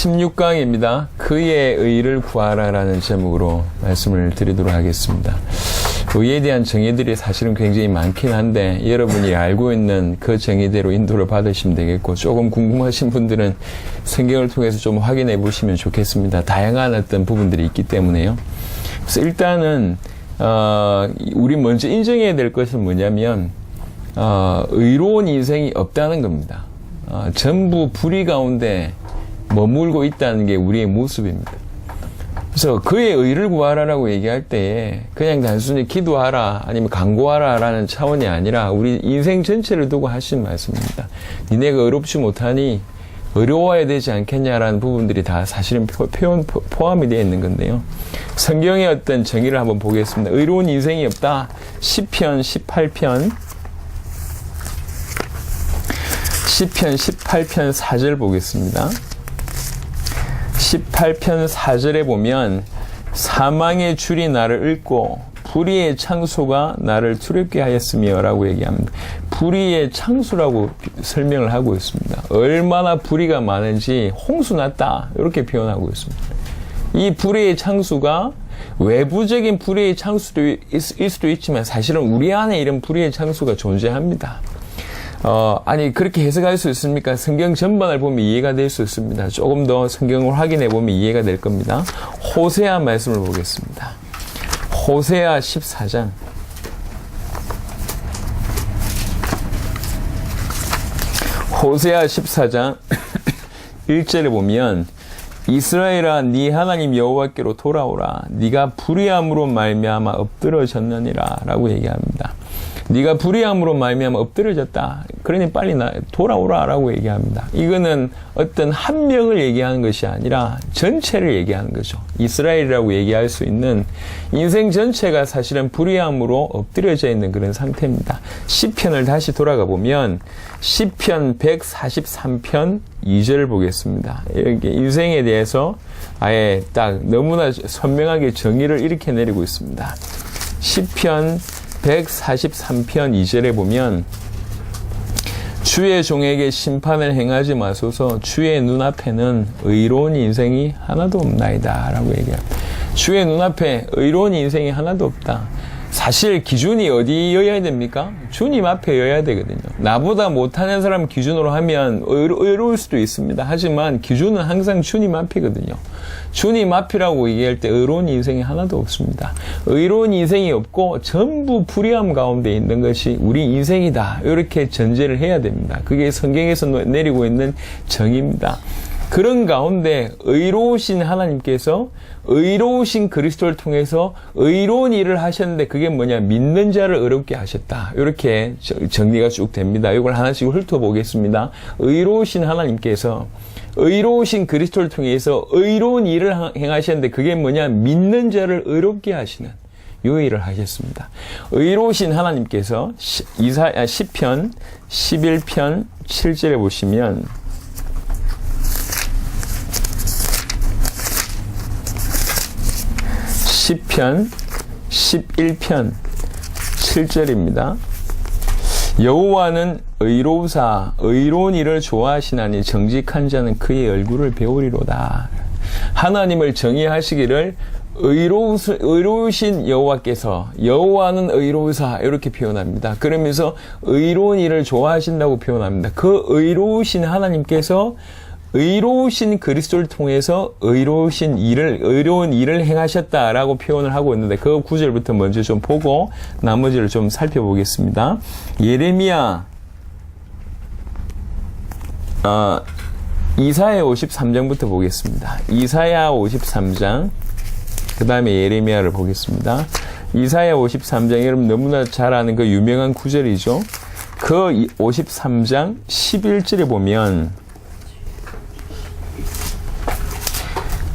16강입니다. 그의 의를 구하라라는 제목으로 말씀을 드리도록 하겠습니다. 의에 대한 정의들이 사실은 굉장히 많긴 한데 여러분이 알고 있는 그 정의대로 인도를 받으시면 되겠고 조금 궁금하신 분들은 성경을 통해서 좀 확인해 보시면 좋겠습니다. 다양한 어떤 부분들이 있기 때문에요. 그래서 일단은 어, 우리 먼저 인정해야 될 것은 뭐냐면 어, 의로운 인생이 없다는 겁니다. 어, 전부 불의 가운데 머물고 있다는 게 우리의 모습입니다. 그래서 그의 의를 구하라라고 얘기할 때에 그냥 단순히 기도하라 아니면 강구하라라는 차원이 아니라 우리 인생 전체를 두고 하신 말씀입니다. 니네가 의롭지 못하니 어려워야 되지 않겠냐라는 부분들이 다 사실은 표현 포함이 되어 있는 건데요. 성경의 어떤 정의를 한번 보겠습니다. 의로운 인생이 없다. 10편 18편 10편 18편 4절 보겠습니다. 18편 4절에 보면 사망의 줄이 나를 읊고 불의의 창수가 나를 두렵게 하였으며 라고 얘기합니다. 불의의 창수라고 설명을 하고 있습니다. 얼마나 불의가 많은지 홍수 났다 이렇게 표현하고 있습니다. 이 불의의 창수가 외부적인 불의의 창수도 일 수도 있지만 사실은 우리 안에 이런 불의의 창수가 존재합니다. 어, 아니, 그렇게 해석할 수 있습니까? 성경 전반을 보면 이해가 될 수 있습니다. 조금 더 성경을 확인해 보면 이해가 될 겁니다. 호세아 말씀을 보겠습니다. 호세아 14장. 호세아 14장 1절에 보면 이스라엘아 네 하나님 여호와께로 돌아오라 네가 불의함으로 말미암아 엎드러졌느니라라고 얘기합니다. 네가 불의함으로 말미암아 엎드려졌다. 그러니 빨리 나 돌아오라라고 얘기합니다. 이거는 어떤 한 명을 얘기하는 것이 아니라 전체를 얘기하는 거죠. 이스라엘이라고 얘기할 수 있는 인생 전체가 사실은 불의함으로 엎드려져 있는 그런 상태입니다. 시편을 다시 돌아가 보면 시편 143편 2절을 보겠습니다. 이렇게 인생에 대해서 아예 딱 너무나 선명하게 정의를 이렇게 내리고 있습니다. 시편 143편 2절에 보면 주의 종에게 심판을 행하지 마소서 주의 눈앞에는 의로운 인생이 하나도 없나이다 라고 얘기합니다. 주의 눈앞에 의로운 인생이 하나도 없다. 사실 기준이 어디여야 됩니까? 주님 앞에여야 되거든요. 나보다 못하는 사람 기준으로 하면 의로, 울 수도 있습니다. 하지만 기준은 항상 주님 앞이거든요. 주님 앞이라고 얘기할 때 의로운 인생이 하나도 없습니다. 의로운 인생이 없고 전부 불의함 가운데 있는 것이 우리 인생이다. 이렇게 전제를 해야 됩니다. 그게 성경에서 내리고 있는 정의입니다. 그런 가운데 의로우신 하나님께서 의로우신 그리스도를 통해서 의로운 일을 하셨는데 그게 뭐냐 믿는 자를 의롭게 하셨다 이렇게 정리가 쭉 됩니다. 이걸 하나씩 훑어보겠습니다. 의로우신 하나님께서 의로우신 그리스도를 통해서 의로운 일을 행하셨는데 그게 뭐냐 믿는 자를 의롭게 하시는 요 일을 하셨습니다. 의로우신 하나님께서 10편 11편 7절에 보시면 시편 11편 7절입니다. 여호와는 의로우사 의로운 일을 좋아하시나니 정직한 자는 그의 얼굴을 배우리로다. 하나님을 정의하시기를 의로우, 의로우신 여호와께서 여호와는 의로우사 이렇게 표현합니다. 그러면서 의로운 일을 좋아하신다고 표현합니다. 그 의로우신 하나님께서 의로우신 그리스도를 통해서 의로우신 일을 의로운 일을 행하셨다라고 표현을 하고 있는데 그 구절부터 먼저 좀 보고 나머지를 좀 살펴보겠습니다. 예레미야 어, 이사야 53장부터 보겠습니다. 이사야 53장 그 다음에 예레미야를 보겠습니다. 이사야 53장 여러분 너무나 잘 아는 그 유명한 구절이죠. 그 53장 11절에 보면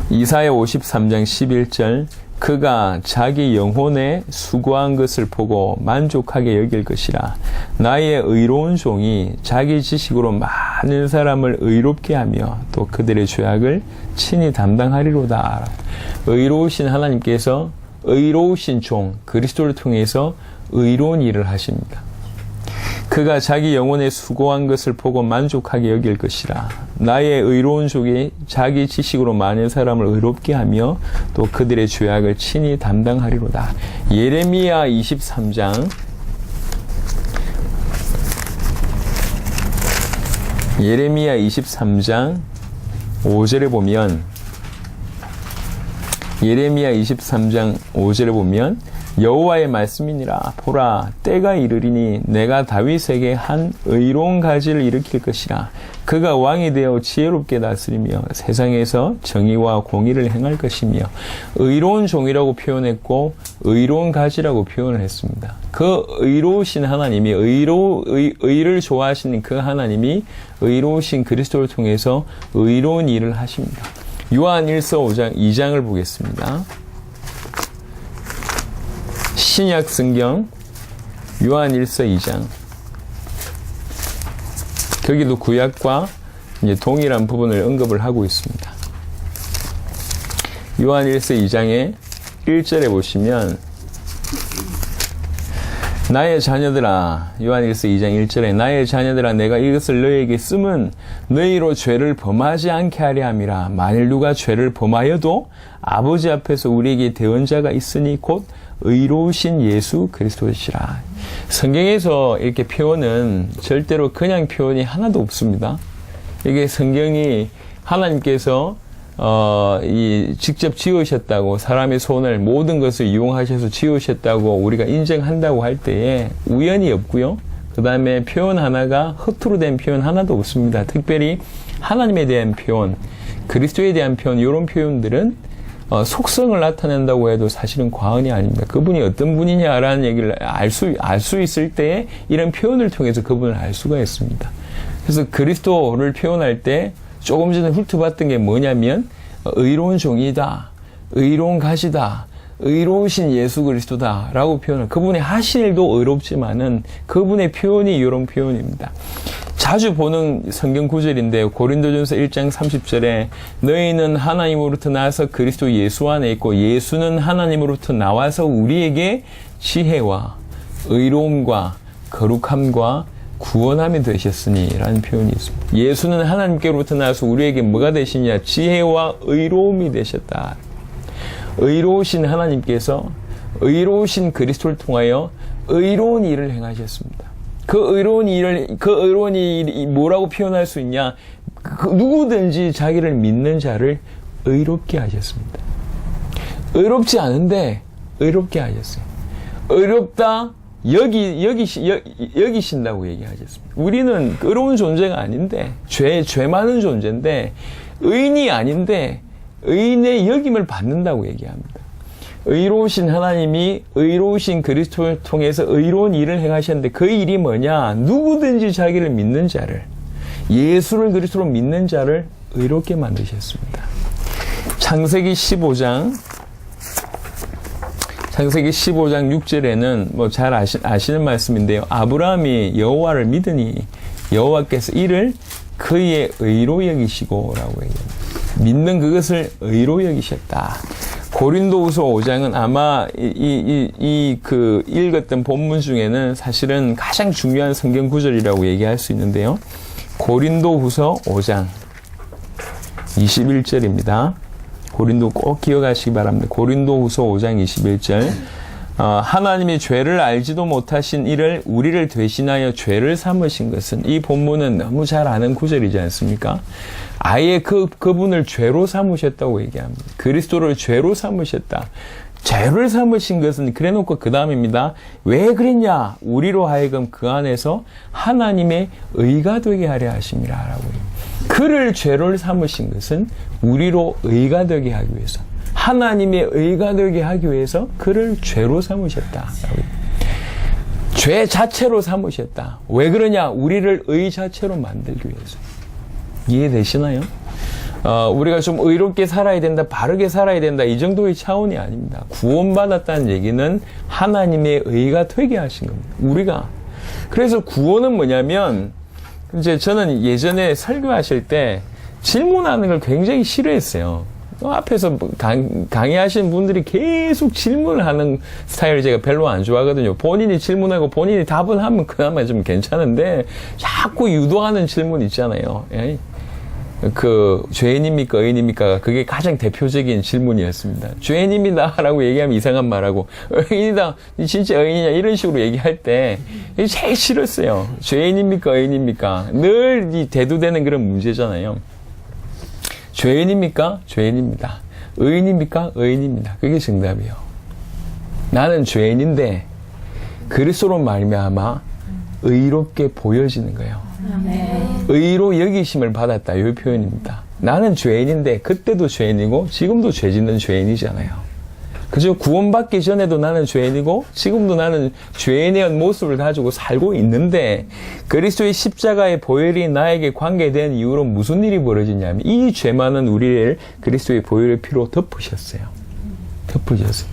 이사야 53장 11절 그가 자기 영혼에 수고한 것을 보고 만족하게 여길 것이라. 나의 의로운 종이 자기 지식으로 많은 사람을 의롭게 하며 또 그들의 죄악을 친히 담당하리로다. 의로우신 하나님께서 의로우신 종 그리스도를 통해서 의로운 일을 하십니다 그가 자기 영혼에 수고한 것을 보고 만족하게 여길 것이라. 나의 의로운 족이 자기 지식으로 많은 사람을 의롭게 하며 또 그들의 죄악을 친히 담당하리로다. 예레미야 23장 예레미야 23장 5절에 보면 예레미야 23장 5절에 보면 여호와의 말씀이니라 보라 때가 이르리니 내가 다윗에게 한 의로운 가지를 일으킬 것이라 그가 왕이 되어 지혜롭게 다스리며 세상에서 정의와 공의를 행할 것이며 의로운 종이라고 표현했고 의로운 가지라고 표현을 했습니다. 그 의로우신 하나님이 의로 의, 의를 좋아하시는 그 하나님이 의로우신 그리스도를 통해서 의로운 일을 하십니다. 요한 1서 5장 2장을 보겠습니다. 신약 성경 요한 1서 2장 거기도 구약과 이제 동일한 부분을 언급을 하고 있습니다. 요한 1서 2장의 1절에 보시면 나의 자녀들아 요한 1서 2장 1절에 나의 자녀들아 내가 이것을 너희에게 쓰면 너희로 죄를 범하지 않게 하려 함이라 만일 누가 죄를 범하여도 아버지 앞에서 우리에게 대언자가 있으니 곧 의로우신 예수 그리스도시라. 성경에서 이렇게 표현은 절대로 그냥 표현이 하나도 없습니다. 이게 성경이 하나님께서 어, 이 직접 지으셨다고 사람의 손을 모든 것을 이용하셔서 지으셨다고 우리가 인정한다고 할 때에 우연이 없고요. 그 다음에 표현 하나가 허투루 된 표현 하나도 없습니다. 특별히 하나님에 대한 표현, 그리스도에 대한 표현 이런 표현들은 어, 속성을 나타낸다고 해도 사실은 과언이 아닙니다. 그분이 어떤 분이냐라는 얘기를 알 수, 알 수 있을 때에 이런 표현을 통해서 그분을 알 수가 있습니다. 그래서 그리스도를 표현할 때 조금 전에 훑어봤던 게 뭐냐면 어, 의로운 종이다, 의로운 가시다, 의로우신 예수 그리스도다 라고 표현을 그분의 하신 일도 의롭지만은 그분의 표현이 이런 표현입니다. 자주 보는 성경 구절인데 고린도전서 1장 30절에 너희는 하나님으로부터 나와서 그리스도 예수 안에 있고 예수는 하나님으로부터 나와서 우리에게 지혜와 의로움과 거룩함과 구원함이 되셨으니 라는 표현이 있습니다. 예수는 하나님께로부터 나와서 우리에게 뭐가 되시냐? 지혜와 의로움이 되셨다. 의로우신 하나님께서 의로우신 그리스도를 통하여 의로운 일을 행하셨습니다. 그 의로운 일을, 그 의로운 일이 뭐라고 표현할 수 있냐? 그 누구든지 자기를 믿는 자를 의롭게 하셨습니다. 의롭지 않은데 의롭게 하셨어요. 의롭다, 여기, 여기, 여, 여기신다고 얘기하셨습니다. 우리는 의로운 존재가 아닌데, 죄, 죄 많은 존재인데, 의인이 아닌데, 의인의 여김을 받는다고 얘기합니다. 의로우신 하나님이 의로우신 그리스도를 통해서 의로운 일을 행하셨는데 그 일이 뭐냐? 누구든지 자기를 믿는 자를 예수를 그리스도로 믿는 자를 의롭게 만드셨습니다. 창세기 15장 창세기 15장 6절에는 뭐 잘 아시, 아시는 말씀인데요. 아브라함이 여호와를 믿으니 여호와께서 이를 그의 의로 여기시고라고 얘기합니다. 믿는 그것을 의로 여기셨다. 고린도후서 5장은 아마 이이그 읽었던 본문 중에는 사실은 가장 중요한 성경 구절이라고 얘기할 수 있는데요. 고린도후서 5장 21절입니다. 고린도 꼭 기억하시기 바랍니다. 고린도후서 5장 21절. 어, 하나님이 죄를 알지도 못하신 이를 우리를 대신하여 죄를 삼으신 것은 이 본문은 너무 잘 아는 구절이지 않습니까? 아예 그 그분을 죄로 삼으셨다고 얘기합니다. 그리스도를 죄로 삼으셨다. 죄를 삼으신 것은 그래놓고 그 다음입니다. 왜 그랬냐? 우리로 하여금 그 안에서 하나님의 의가 되게 하려 하심이라라고. 그를 죄를 삼으신 것은 우리로 의가 되게 하기 위해서. 하나님의 의가 되게 하기 위해서 그를 죄로 삼으셨다. 죄 자체로 삼으셨다. 왜 그러냐? 우리를 의 자체로 만들기 위해서. 이해되시나요? 어, 우리가 좀 의롭게 살아야 된다, 바르게 살아야 된다, 이 정도의 차원이 아닙니다. 구원받았다는 얘기는 하나님의 의가 되게 하신 겁니다. 우리가. 그래서 구원은 뭐냐면, 이제 저는 예전에 설교하실 때 질문하는 걸 굉장히 싫어했어요. 어, 앞에서 뭐 강, 강의하시는 분들이 계속 질문을 하는 스타일을 제가 별로 안 좋아하거든요. 본인이 질문하고 본인이 답을 하면 그나마 좀 괜찮은데 자꾸 유도하는 질문 있잖아요. 예? 그 죄인입니까 의인입니까 그게 가장 대표적인 질문이었습니다. 죄인입니다라고 얘기하면 이상한 말하고 의인이다 진짜 의인이냐 이런 식으로 얘기할 때 제일 싫었어요. 죄인입니까 의인입니까 늘 이 대두되는 그런 문제잖아요. 죄인입니까 죄인입니다. 의인입니까 의인입니다. 그게 정답이요. 나는 죄인인데 그리스도로 말미암아 의롭게 보여지는 거예요. 의로 여기심을 받았다. 이 표현입니다. 나는 죄인인데 그때도 죄인이고 지금도 죄 짓는 죄인이잖아요. 그죠? 구원받기 전에도 나는 죄인이고 지금도 나는 죄인의 모습을 가지고 살고 있는데 그리스도의 십자가의 보혈이 나에게 관계된 이후로 무슨 일이 벌어지냐면 이죄 많은 우리를 그리스도의 보혈의 피로 덮으셨어요. 덮으셨어요.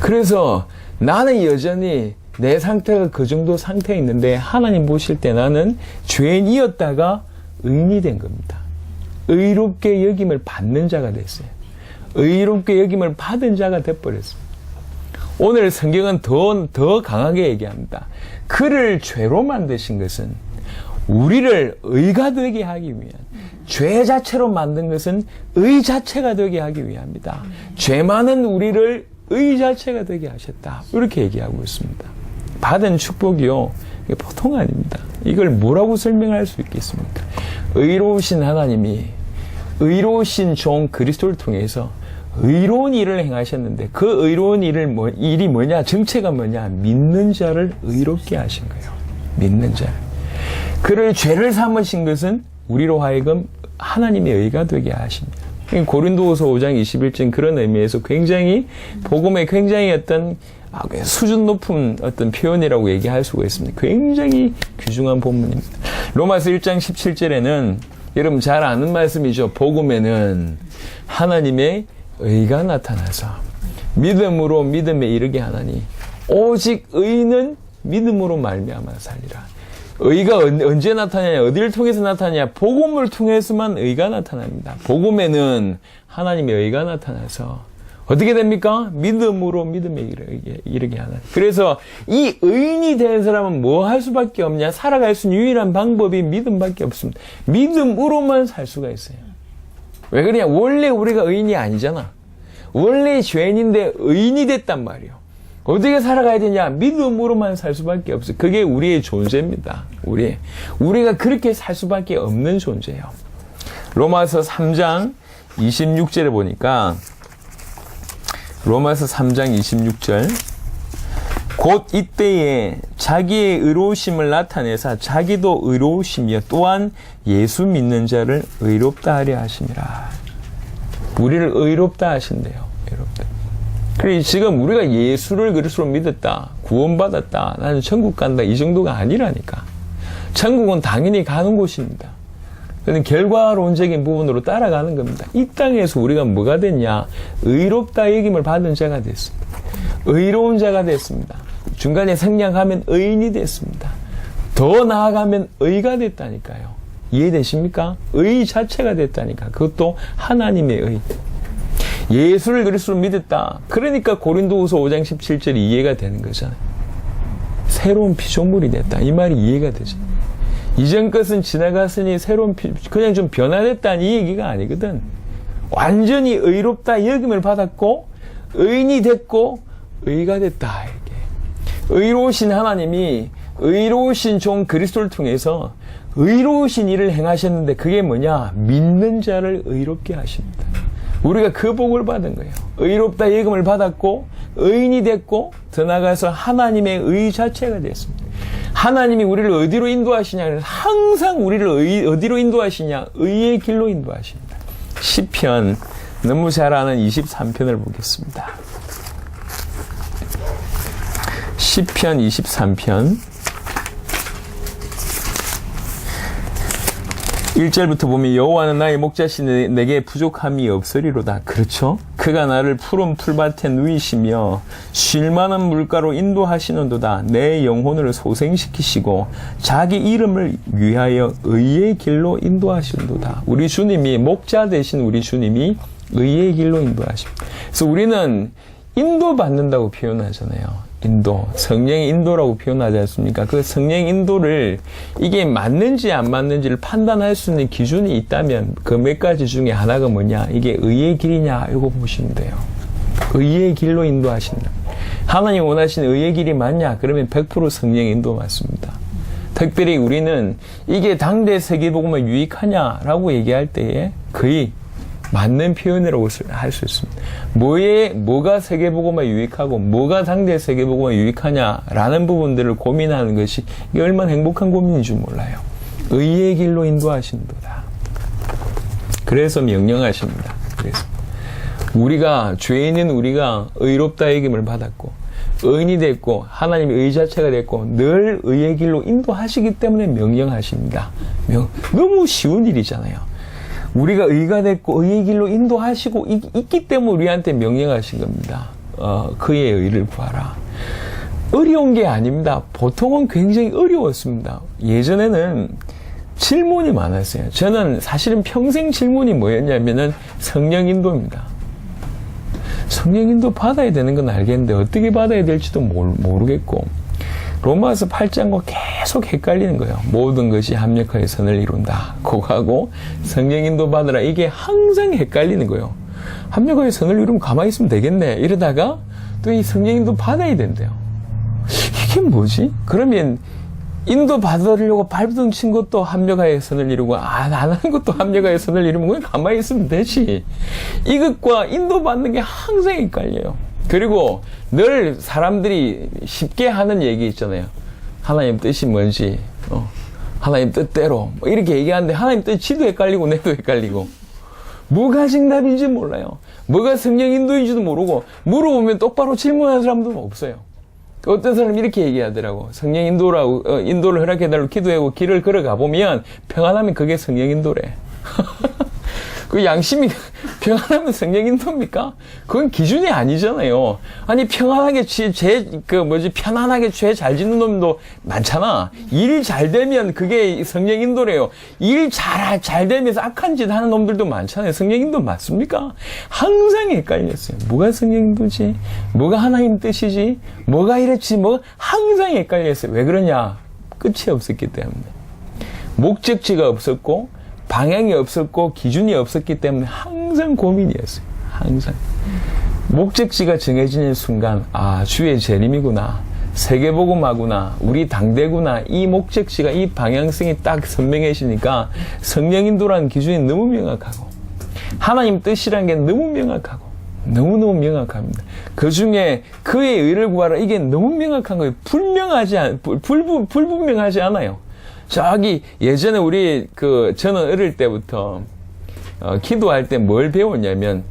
그래서 나는 여전히 내 상태가 그 정도 상태에 있는데 하나님 보실 때 나는 죄인이었다가 의인이 된 겁니다. 의롭게 여김을 받는 자가 됐어요. 의롭게 여김을 받은 자가 돼버렸습니다. 오늘 성경은 더, 더 강하게 얘기합니다. 그를 죄로 만드신 것은 우리를 의가 되게 하기 위한 죄 자체로 만든 것은 의 자체가 되게 하기 위함이다. 죄 많은 우리를 의 자체가 되게 하셨다. 이렇게 얘기하고 있습니다. 받은 축복이요. 이게 보통 아닙니다. 이걸 뭐라고 설명할 수 있겠습니까? 의로우신 하나님이 의로우신 종 그리스도를 통해서 의로운 일을 행하셨는데 그 의로운 일을 뭐, 일이 뭐냐? 정체가 뭐냐? 믿는 자를 의롭게 하신 거예요. 믿는 자를. 그를 죄를 삼으신 것은 우리로 하여금 하나님의 의가 되게 하십니다. 고린도후서 5장 21절 그런 의미에서 굉장히 복음의 굉장히 어떤 아, 수준 높은 어떤 표현이라고 얘기할 수가 있습니다. 굉장히 귀중한 본문입니다. 로마서 1장 17절에는 여러분 잘 아는 말씀이죠. 복음에는 하나님의 의가 나타나서 믿음으로 믿음에 이르게 하나니 오직 의는 믿음으로 말미암아 살리라. 의가 언제 나타나냐? 어디를 통해서 나타나냐? 복음을 통해서만 의가 나타납니다. 복음에는 하나님의 의가 나타나서 어떻게 됩니까? 믿음으로 믿음에 이르게, 이르게 하는. 그래서 이 의인이 된 사람은 뭐 할 수밖에 없냐? 살아갈 수 있는 유일한 방법이 믿음밖에 없습니다. 믿음으로만 살 수가 있어요. 왜 그러냐? 원래 우리가 의인이 아니잖아. 원래 죄인인데 의인이 됐단 말이에요. 어떻게 살아가야 되냐? 믿음으로만 살 수밖에 없어요. 그게 우리의 존재입니다. 우리. 우리가 그렇게 살 수밖에 없는 존재예요. 로마서 3장 26절에 보니까 로마서 3장 26절 곧 이때에 자기의 의로우심을 나타내사 자기도 의로우심이여 또한 예수 믿는 자를 의롭다 하려 하심이라. 우리를 의롭다 하신대요. 의롭다. 그래 지금 우리가 예수를 그리스로 믿었다. 구원받았다. 나는 천국 간다. 이 정도가 아니라니까. 천국은 당연히 가는 곳입니다. 그는 결과론적인 부분으로 따라가는 겁니다. 이 땅에서 우리가 뭐가 됐냐? 의롭다 여김을 받은 자가 됐습니다. 의로운 자가 됐습니다. 중간에 생략하면 의인이 됐습니다. 더 나아가면 의가 됐다니까요. 이해되십니까? 의 자체가 됐다니까. 그것도 하나님의 의. 예수를 그리스도로 믿었다. 그러니까 고린도후서 5장 17절이 이해가 되는 거잖아요. 새로운 피조물이 됐다. 이 말이 이해가 되죠. 이전 것은 지나갔으니 새로운 피, 그냥 좀 변화됐다는 이 얘기가 아니거든. 완전히 의롭다 여김을 받았고 의인이 됐고 의가 됐다. 이렇게. 의로우신 하나님이 의로우신 종 그리스도를 통해서 의로우신 일을 행하셨는데 그게 뭐냐? 믿는 자를 의롭게 하십니다. 우리가 그 복을 받은 거예요. 의롭다 예금을 받았고 의인이 됐고 더 나아가서 하나님의 의 자체가 됐습니다. 하나님이 우리를 어디로 인도하시냐? 항상 우리를 의, 어디로 인도하시냐? 의의 길로 인도하십니다. 시편 너무 잘 아는 23편을 보겠습니다. 시편 23편 1절부터 보면 여호와는 나의 목자시니 내게 부족함이 없으리로다. 그렇죠? 그가 나를 푸른 풀밭에 누이시며 쉴만한 물가로 인도하시는도다. 내 영혼을 소생시키시고 자기 이름을 위하여 의의 길로 인도하시는도다. 우리 주님이 목자 되신 우리 주님이 의의 길로 인도하십니다. 그래서 우리는 인도받는다고 표현하잖아요. 인도. 성령의 인도라고 표현하지 않습니까? 그 성령 인도를 이게 맞는지 안 맞는지를 판단할 수 있는 기준이 있다면 그 몇 가지 중에 하나가 뭐냐? 이게 의의 길이냐? 이거 보시면 돼요. 의의 길로 인도하신다. 하나님 원하시는 의의 길이 맞냐? 그러면 100% 성령 인도 맞습니다. 특별히 우리는 이게 당대 세계복음에 유익하냐라고 얘기할 때에 거의 맞는 표현이라고 할 수 있습니다. 뭐에, 뭐가 세계복음에 유익하고, 뭐가 당대 세계복음에 유익하냐라는 부분들을 고민하는 것이 이게 얼마나 행복한 고민인 줄 몰라요. 의의 길로 인도하신도다. 그래서 명령하십니다. 그래서. 우리가, 죄인인 우리가 의롭다 여김을 받았고, 의인이 됐고, 하나님의 의 자체가 됐고, 늘 의의 길로 인도하시기 때문에 명령하십니다. 명, 너무 쉬운 일이잖아요. 우리가 의가 됐고 의의 길로 인도하시고 있, 기 때문에 우리한테 명령하신 겁니다. 어, 그의 의를 구하라. 어려운 게 아닙니다. 보통은 굉장히 어려웠습니다. 예전에는 질문이 많았어요. 저는 사실은 평생 질문이 뭐였냐면은 성령 인도입니다. 성령 인도 받아야 되는 건 알겠는데 어떻게 받아야 될지도 모르겠고 로마서 8장과 계속 헷갈리는 거예요. 모든 것이 합력하여 선을 이룬다. 그거하고 성령 인도 받으라. 이게 항상 헷갈리는 거예요. 합력하여 선을 이루면 가만히 있으면 되겠네. 이러다가 또 이 성령 인도 받아야 된대요. 이게 뭐지? 그러면 인도 받으려고 발부둥 친 것도 합력하여 선을 이루고 안 하는 것도 합력하여 선을 이루면 그냥 가만히 있으면 되지. 이것과 인도 받는 게 항상 헷갈려요. 그리고 늘 사람들이 쉽게 하는 얘기 있잖아요. 하나님 뜻이 뭔지, 어, 하나님 뜻대로, 뭐 이렇게 얘기하는데 하나님 뜻지도 헷갈리고 내도 헷갈리고, 뭐가 정답인지 몰라요. 뭐가 성령 인도인지도 모르고, 물어보면 똑바로 질문하는 사람도 없어요. 어떤 사람이 이렇게 얘기하더라고. 성령 인도라고, 어, 인도를 허락해달라고 기도하고 길을 걸어가 보면 평안하면 그게 성령 인도래. 그 양심이 평안하면 성령 인도입니까? 그건 기준이 아니잖아요. 아니 평안하게 죄그 뭐지 편안하게 죄 잘 짓는 놈도 많잖아. 일 잘 되면 그게 성령 인도래요. 일 잘 잘 되면서 악한 짓 하는 놈들도 많잖아요. 성령 인도 맞습니까? 항상 헷갈렸어요. 뭐가 성령 인도지? 뭐가 하나님 뜻이지? 뭐가 이랬지? 뭐 항상 헷갈렸어요. 왜 그러냐? 끝이 없었기 때문에 목적지가 없었고 방향이 없었고 기준이 없었기 때문에 항상 고민이었어요. 항상. 목적지가 정해지는 순간, 아, 주의 재림이구나. 세계복음하구나. 우리 당대구나. 이 목적지가, 이 방향성이 딱 선명해지니까 성령인도라는 기준이 너무 명확하고, 하나님 뜻이라는 게 너무 명확하고, 너무너무 명확합니다. 그 중에 그의 의를 구하라. 이게 너무 명확한 거예요. 불명하지 않, 불, 불, 불분명하지 않아요. 저기 예전에 우리 그 저는 어릴 때부터 어, 기도할 때 뭘 배웠냐면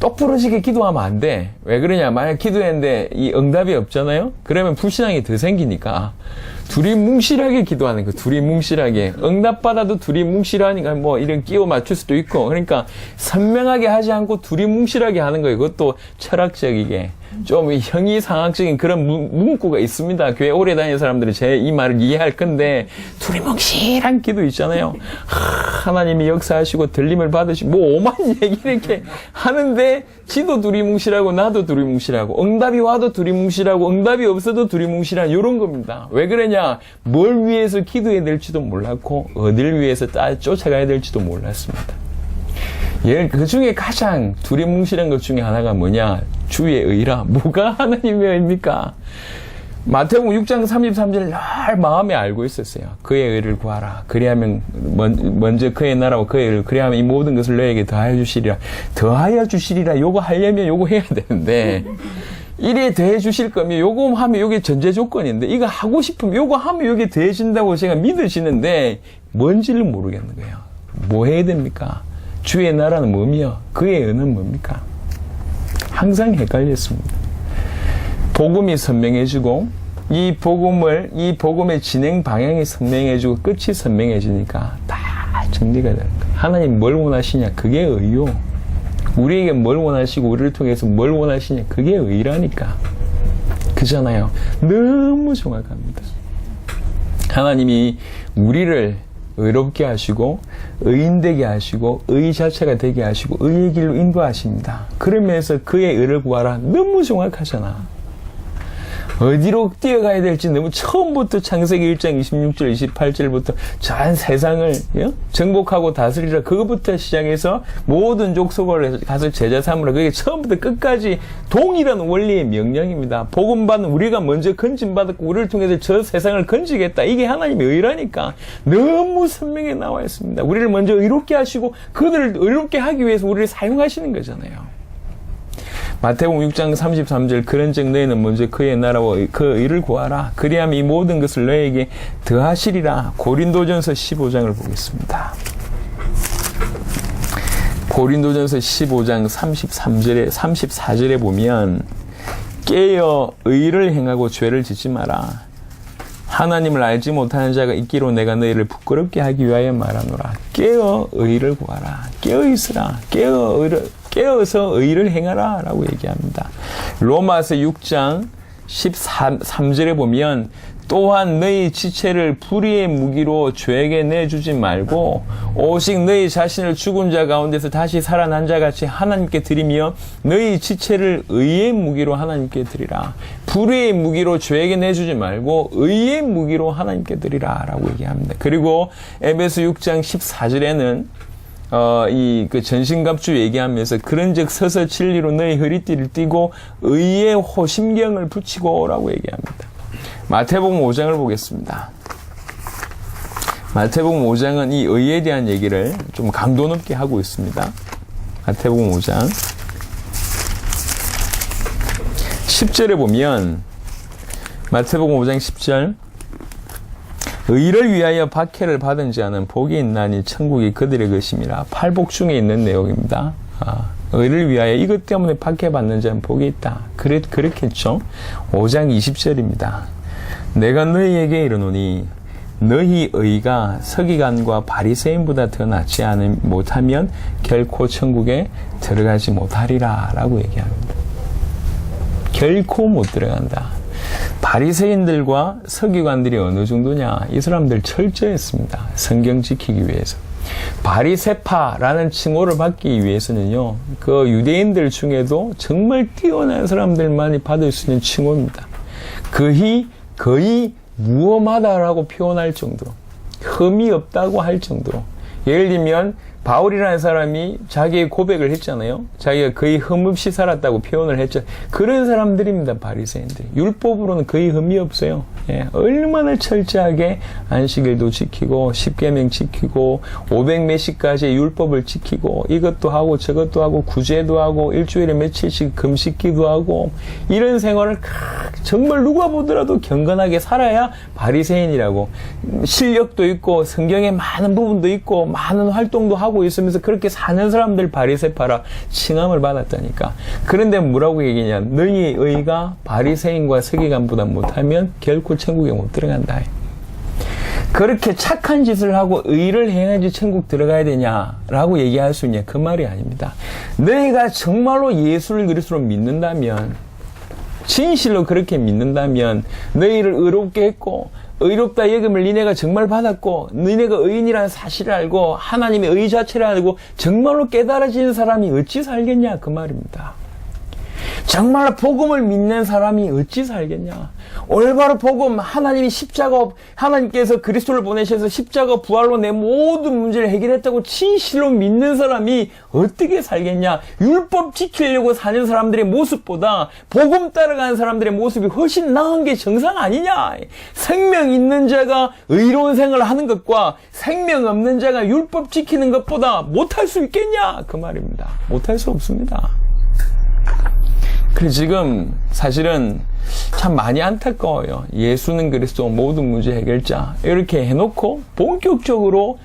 똑부러지게 기도하면 안 돼. 왜 그러냐? 만약 기도했는데 이 응답이 없잖아요? 그러면 불신앙이 더 생기니까 둘이 뭉실하게 기도하는 거, 둘이 뭉실하게. 응답받아도 둘이 뭉실하니까 뭐 이런 끼워 맞출 수도 있고. 그러니까 선명하게 하지 않고 둘이 뭉실하게 하는 거예요. 그것도 철학적이게. 좀 형이상학적인 그런 문구가 있습니다. 교회 오래 다니는 사람들이 제 이 말을 이해할 건데 멍실한 기도 있잖아요. 하, 나님이 역사하시고 들림을 받으시고 뭐 오만 얘기 이렇게 하는데 지도 두리뭉실하고 나도 두리뭉실하고 응답이 와도 두리뭉실하고 응답이 없어도 두리뭉실한 이런 겁니다. 왜 그러냐? 뭘 위해서 기도해야 될지도 몰랐고 어딜 위해서 따 쫓아가야 될지도 몰랐습니다. 예, 그 중에 가장 두리뭉실한 것 중에 하나가 뭐냐? 주의 의라. 뭐가 하나님의 의입니까? 마태복음 6장 33절을 늘 마음에 알고 있었어요. 그의 의를 구하라. 그리하면 먼저 그의 나라와 그의 의를 그리하면 이 모든 것을 너에게 더하여 주시리라. 더하여 주시리라. 요거 하려면 요거 해야 되는데 이래 더해 주실 거면 요거 하면 요게 전제 조건인데 이거 하고 싶으면 요거 하면 요게 더해진다고 제가 믿으시는데 뭔지를 모르겠는 거예요. 뭐 해야 됩니까? 주의 나라는 뭡니요? 그의 은은 뭡니까? 항상 헷갈렸습니다. 복음이 선명해지고 이 복음을 이 복음의 진행 방향이 선명해지고 끝이 선명해지니까 다 정리가 되는 거예요. 하나님 뭘 원하시냐? 그게 의요. 우리에게 뭘 원하시고 우리를 통해서 뭘 원하시냐? 그게 의라니까. 그잖아요. 너무 정확합니다. 하나님이 우리를 의롭게 하시고 의인 되게 하시고 의 자체가 되게 하시고 의의 길로 인도하십니다. 그러면서 그의 의를 구하라. 너무 정확하잖아. 어디로 뛰어가야 될지 너무 처음부터 창세기 1장 26절 28절부터 전 세상을 예? 정복하고 다스리라 그것부터 시작해서 모든 족속을 가서 제자 삼으라 그게 처음부터 끝까지 동일한 원리의 명령입니다. 복음 받는 우리가 먼저 건진 받았고 우리를 통해서 저 세상을 건지겠다. 이게 하나님의 의라니까 너무 선명히 나와 있습니다. 우리를 먼저 의롭게 하시고 그들을 의롭게 하기 위해서 우리를 사용하시는 거잖아요. 마태복음 6장 33절 그런즉 너희는 먼저 그의 나라와 그 의를 구하라 그리하면 이 모든 것을 너에게 더하시리라 고린도전서 15장을 보겠습니다. 고린도전서 15장 33절에 34절에 보면 깨어 의를 행하고 죄를 짓지 마라. 하나님을 알지 못하는 자가 있기로 내가 너희를 부끄럽게 하기 위하여 말하노라. 깨어 의를 구하라. 깨어 있으라. 깨어 의를 깨어서 의를 행하라 라고 얘기합니다. 로마서 6장 13절에 보면 또한 너희 지체를 불의의 무기로 죄에게 내주지 말고 오직 너희 자신을 죽은 자 가운데서 다시 살아난 자 같이 하나님께 드리며 너희 지체를 의의 무기로 하나님께 드리라. 불의의 무기로 죄에게 내주지 말고 의의 무기로 하나님께 드리라 라고 얘기합니다. 그리고 에베소 6장 14절에는 어, 이, 그 전신갑주 얘기하면서 그런즉 서서 진리로 너희 허리띠를 띠고 의의 호 심경을 붙이고 라고 얘기합니다. 마태복음 5장을 보겠습니다. 마태복음 5장은 이 의에 대한 얘기를 좀 강도 높게 하고 있습니다. 마태복음 5장 10절에 보면 마태복음 5장 10절 의를 위하여 박해를 받은 자는 복이 있나니 천국이 그들의 것임이라. 팔복 중에 있는 내용입니다. 아, 의를 위하여 이것 때문에 박해받는 자는 복이 있다. 그래, 그렇겠죠? 5장 20절입니다. 내가 너희에게 이르노니 너희 의가 서기관과 바리새인보다 더 낫지 않음 못하면 결코 천국에 들어가지 못하리라 라고 얘기합니다. 결코 못 들어간다. 바리새인들과 서기관들이 어느 정도냐? 이 사람들 철저했습니다. 성경 지키기 위해서. 바리세파라는 칭호를 받기 위해서는요, 그 유대인들 중에도 정말 뛰어난 사람들만이 받을 수 있는 칭호입니다. 거의, 거의 무엄하다라고 표현할 정도로, 흠이 없다고 할 정도로. 예를 들면, 바울이라는 사람이 자기의 고백을 했잖아요. 자기가 거의 흠 없이 살았다고 표현을 했죠. 그런 사람들입니다, 바리새인들이. 율법으로는 거의 흠이 없어요. 예, 얼마나 철저하게 안식일도 지키고 십계명 지키고 500몇시까지의 율법을 지키고 이것도 하고 저것도 하고 구제도 하고 일주일에 며칠씩 금식기도 하고 이런 생활을 정말 누가 보더라도 경건하게 살아야 바리새인이라고 실력도 있고 성경에 많은 부분도 있고 많은 활동도 하고 하고 있으면서 그렇게 사는 사람들 바리새파라 칭함을 받았다니까. 그런데 뭐라고 얘기냐? 너희 의가 바리새인과 서기관보다 못하면 결코 천국에 못 들어간다. 그렇게 착한 짓을 하고 의를 행해야지 천국 들어가야 되냐라고 얘기할 수 있냐 그 말이 아닙니다. 너희가 정말로 예수를 그리스도로 믿는다면 진실로 그렇게 믿는다면 너희를 의롭게 했고 의롭다 예금을 니네가 정말 받았고 니네가 의인이라는 사실을 알고 하나님의 의 자체를 알고 정말로 깨달아지는 사람이 어찌 살겠냐 그 말입니다. 정말 복음을 믿는 사람이 어찌 살겠냐? 올바로 복음, 하나님이 십자가, 하나님께서 그리스도를 보내셔서 십자가 부활로 내 모든 문제를 해결했다고 진실로 믿는 사람이 어떻게 살겠냐? 율법 지키려고 사는 사람들의 모습보다 복음 따라가는 사람들의 모습이 훨씬 나은 게 정상 아니냐? 생명 있는 자가 의로운 생활을 하는 것과 생명 없는 자가 율법 지키는 것보다 못할 수 있겠냐? 그 말입니다. 못할 수 없습니다. 그래 지금 사실은 참 많이 안타까워요. 예수는 그리스도 모든 문제 해결자 이렇게 해놓고 본격적으로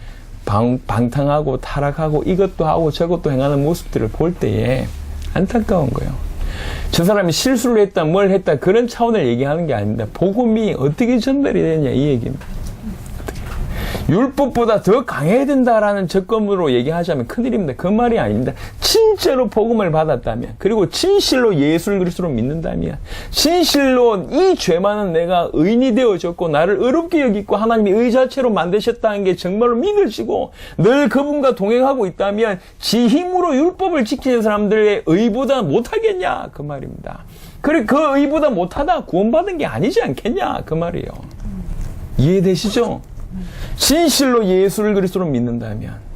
방, 방탕하고 타락하고 이것도 하고 저것도 행하는 모습들을 볼 때에 안타까운 거예요. 저 사람이 실수를 했다, 뭘 했다 그런 차원을 얘기하는 게 아닙니다. 복음이 어떻게 전달이 되냐 이 얘기입니다. 율법보다 더 강해야 된다라는 접근으로 얘기하자면 큰일입니다. 그 말이 아닙니다. 진 진짜로 복음을 받았다면 그리고 진실로 예수를 그리스도로 믿는다면 진실로 이죄 많은 내가 의인이 되어졌고 나를 의롭게 여기고 하나님이 의 자체로 만드셨다는 게 정말로 믿으시고 늘 그분과 동행하고 있다면 지 힘으로 율법을 지키는 사람들의 의보다 못하겠냐 그 말입니다. 그래 그 의보다 못하다 구원받은 게 아니지 않겠냐 그 말이에요. 이해되시죠? 진실로 예수를 그리스도로 믿는다면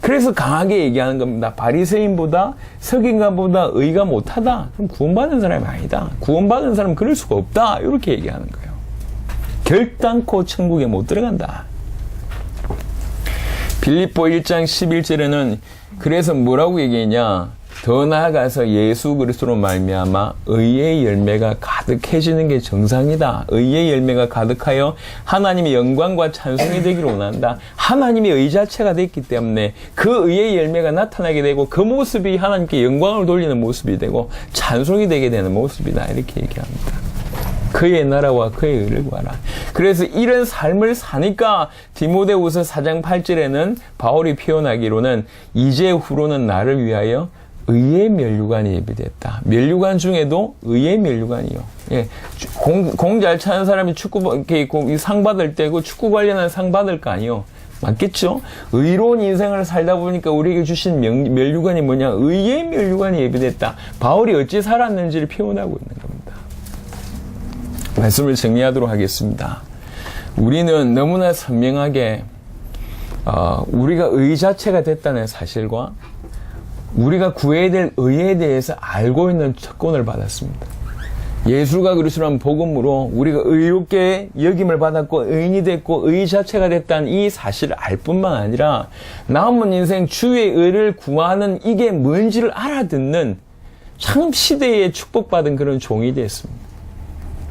그래서 강하게 얘기하는 겁니다. 바리새인보다 석인가보다 의가 못하다. 그럼 구원받은 사람이 아니다. 구원받은 사람은 그럴 수가 없다. 이렇게 얘기하는 거예요. 결단코 천국에 못 들어간다. 빌립보 1장 11절에는 그래서 뭐라고 얘기했냐? 더 나아가서 예수 그리스도로 말미암아 의의 열매가 가득해지는 게 정상이다. 의의 열매가 가득하여 하나님의 영광과 찬송이 되기를 원한다. 하나님의 의 자체가 됐기 때문에 그 의의 열매가 나타나게 되고 그 모습이 하나님께 영광을 돌리는 모습이 되고 찬송이 되게 되는 모습이다. 이렇게 얘기합니다. 그의 나라와 그의 의를 구하라. 그래서 이런 삶을 사니까 디모데후서 4장 8절에는 바울이 표현하기로는 이제 후로는 나를 위하여 의의 면류관이 예비됐다. 면류관 중에도 의의 면류관이요. 예, 공 잘 차는 사람이 축구 이렇게 상 받을 때고 축구 관련한 상 받을 거 아니요. 맞겠죠? 의로운 인생을 살다 보니까 우리에게 주신 면, 면류관이 뭐냐? 의의 면류관이 예비됐다. 바울이 어찌 살았는지를 표현하고 있는 겁니다. 말씀을 정리하도록 하겠습니다. 우리는 너무나 선명하게 어, 우리가 의 자체가 됐다는 사실과 우리가 구해야 될 의에 대해서 알고 있는 특권을 받았습니다. 예수가 그리스도란 복음으로 우리가 의롭게 여김을 받았고 의인이 됐고 의 자체가 됐다는 이 사실을 알 뿐만 아니라 남은 인생 주의 의를 구하는 이게 뭔지를 알아듣는 참 시대에 축복받은 그런 종이 됐습니다.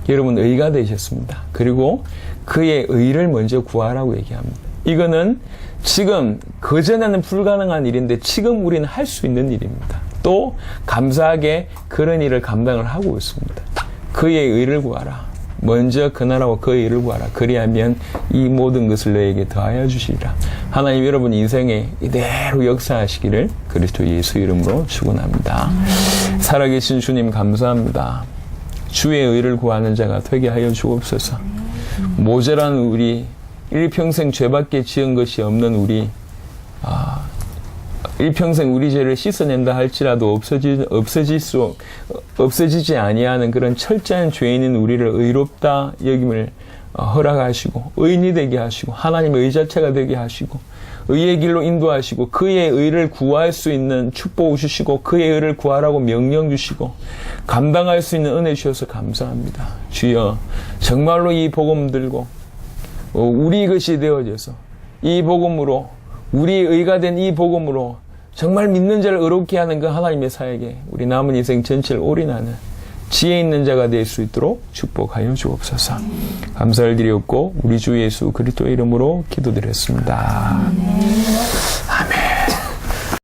여러분 의가 되셨습니다. 그리고 그의 의를 먼저 구하라고 얘기합니다. 이거는 지금 그전에는 불가능한 일인데 지금 우리는 할 수 있는 일입니다. 또 감사하게 그런 일을 감당을 하고 있습니다. 그의 의를 구하라. 먼저 그 나라와 그의 의를 구하라. 그리하면 이 모든 것을 너에게 더하여 주시리라. 하나님 여러분 인생에 이대로 역사하시기를 그리스도 예수 이름으로 축원합니다. 살아계신 주님 감사합니다. 주의 의를 구하는 자가 되게 하여 주옵소서. 모자란 우리 일평생 죄밖에 지은 것이 없는 우리 아, 일평생 우리 죄를 씻어낸다 할지라도 없어지 없어질 수 없어지지 아니하는 그런 철저한 죄인인 우리를 의롭다 여김을 허락하시고 의인이 되게 하시고 하나님의 의 자체가 되게 하시고 의의 길로 인도하시고 그의 의를 구할 수 있는 축복 주시고 그의 의를 구하라고 명령 주시고 감당할 수 있는 은혜 주셔서 감사합니다. 주여 정말로 이 복음 들고 어, 우리 것이 되어져서 이 복음으로 우리 의가 된 이 복음으로 정말 믿는 자를 의롭게 하는 그 하나님의 사에게 우리 남은 인생 전체를 올인하는 지혜 있는 자가 될 수 있도록 축복하여 주옵소서. 감사를 드렸고 우리 주 예수 그리스도 이름으로 기도드렸습니다.